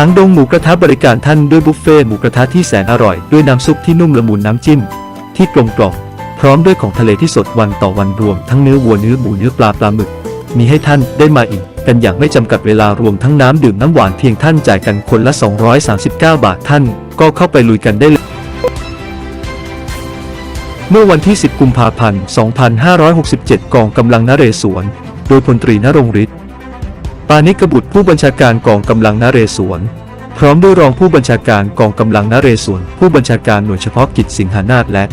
างดงหมูกระทะบริการท่านด้วยบุฟเฟ่หมูกระทะที่แสนอร่อย ด้วยน้ำซุปที่นุ่มละมุนน้ำจิ้ม ที่กลมกล่อมพร้อมด้วยของทะเลที่สดวันต่อวันรวม ทั้งเนื้อวัวเนื้อหมูเนื้อปลาปลาหมึก มีให้ท่านได้มาอิ่มกันอย่างไม่จำกัดเวลารวมทั้งน้ำดื่มน้ำหวานเพียงท่านจ่ายกันคนละ 239 บาทท่าน ก็เข้าไปลุยกันได้เลยเมื่อวันที่ 10 กุมภาพันธ์ 2567 กองกำลังนเรศวร โดยพลตรีนรงฤทธิ์ปานิกบุตรผู้บัญชาการกองกำลังนเรศวร พร้อมด้วยรองผู้บัญชาการกองกำลังนเรศวรผู้บัญชาการหน่วยเฉพาะกิจสิงหานาถและ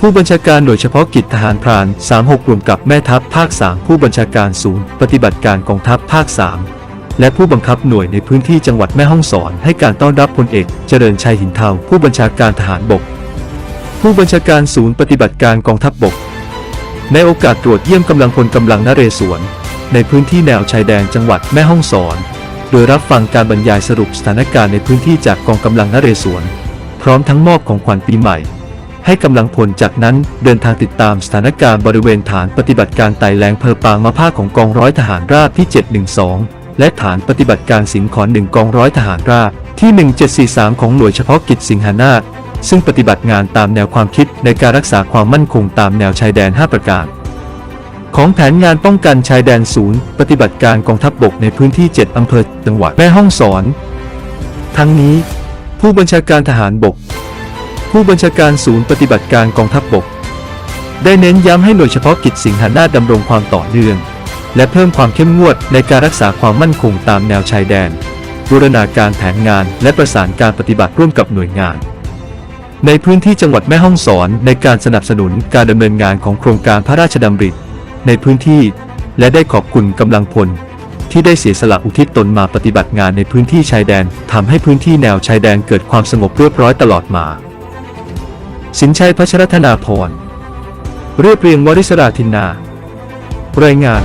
ผู้บัญชาการหน่วยเฉพาะกิจทหารพราน 36 รวมกับแม่ทัพภาค 3 ผู้บัญชาการศูนย์ ปฏิบัติการกองทัพภาค 3 และผู้บังคับหน่วยในพื้นที่จังหวัดแม่ฮ่องสอนให้การต้อนรับพลเอกเจริญชัยหินเทาผู้บัญชาการทหารบก ผู้บัญชาการศูนย์ปฏิบัติการกองทัพบบกในโอกาสตรวจเยี่ยมกำลังพลกำลังนเรศวรในพื้นที่แนวชายแดนจังหวัดแม่ฮ่องสอน โดยรับฟังการบรรยายสรุปสถานการณ์ในพื้นที่จากกองกำลังนเรศวร พร้อมทั้งมอบของขวัญปีใหม่ ให้กำลังพลจากนั้นเดินทางติดตามสถานการณ์บริเวณฐานปฏิบัติการไต่แหลงเพอปางมะผ้าของกองร้อยทหารราบที่ 712 และฐานปฏิบัติการสิงขอนหนึ่งกองร้อยทหารราบที่ 1743 ของหน่วยเฉพาะกิจสิงหานาถซึ่งปฏิบัติงานตามแนวความคิดในการรักษาความมั่นคงตามแนวชายแดน 5 ประการ ของแผนงานป้องกันชายแดนศูนย์ ปฏิบัติการกองทัพบบกในพื้นที่ 7 อำเภอจังหวัดแม่ฮ่องสอน ทั้งนี้ ผู้บัญชาการทหารบก ผู้บัญชาการศูนย์ปฏิบัติการกองทัพบบก ได้เน้นย้ำให้หน่วยเฉพาะกิจสิงหานาดำรงความต่อเนื่อง และเพิ่มความเข้มงวดในการรักษาความมั่นคงตามแนวชายแดน บูรณาการแผนงานและประสานการปฏิบัติร่วมกับหน่วยงานในพื้นที่จังหวัดแม่ฮ่องสอนในการสนับสนุนการดำเนินงานของโครงการพระราชดำริ ในพื้นที่ และได้ขอบคุณกำลังพล ที่ได้เสียสละอุทิศตนมาปฏิบัติงานในพื้นที่ชายแดนทำให้พื้นที่แนวชายแดนเกิดความสงบเรียบร้อยตลอดมา สินชัยพัชรธนาพรเรียบเรียงวริศราธินนารายงาน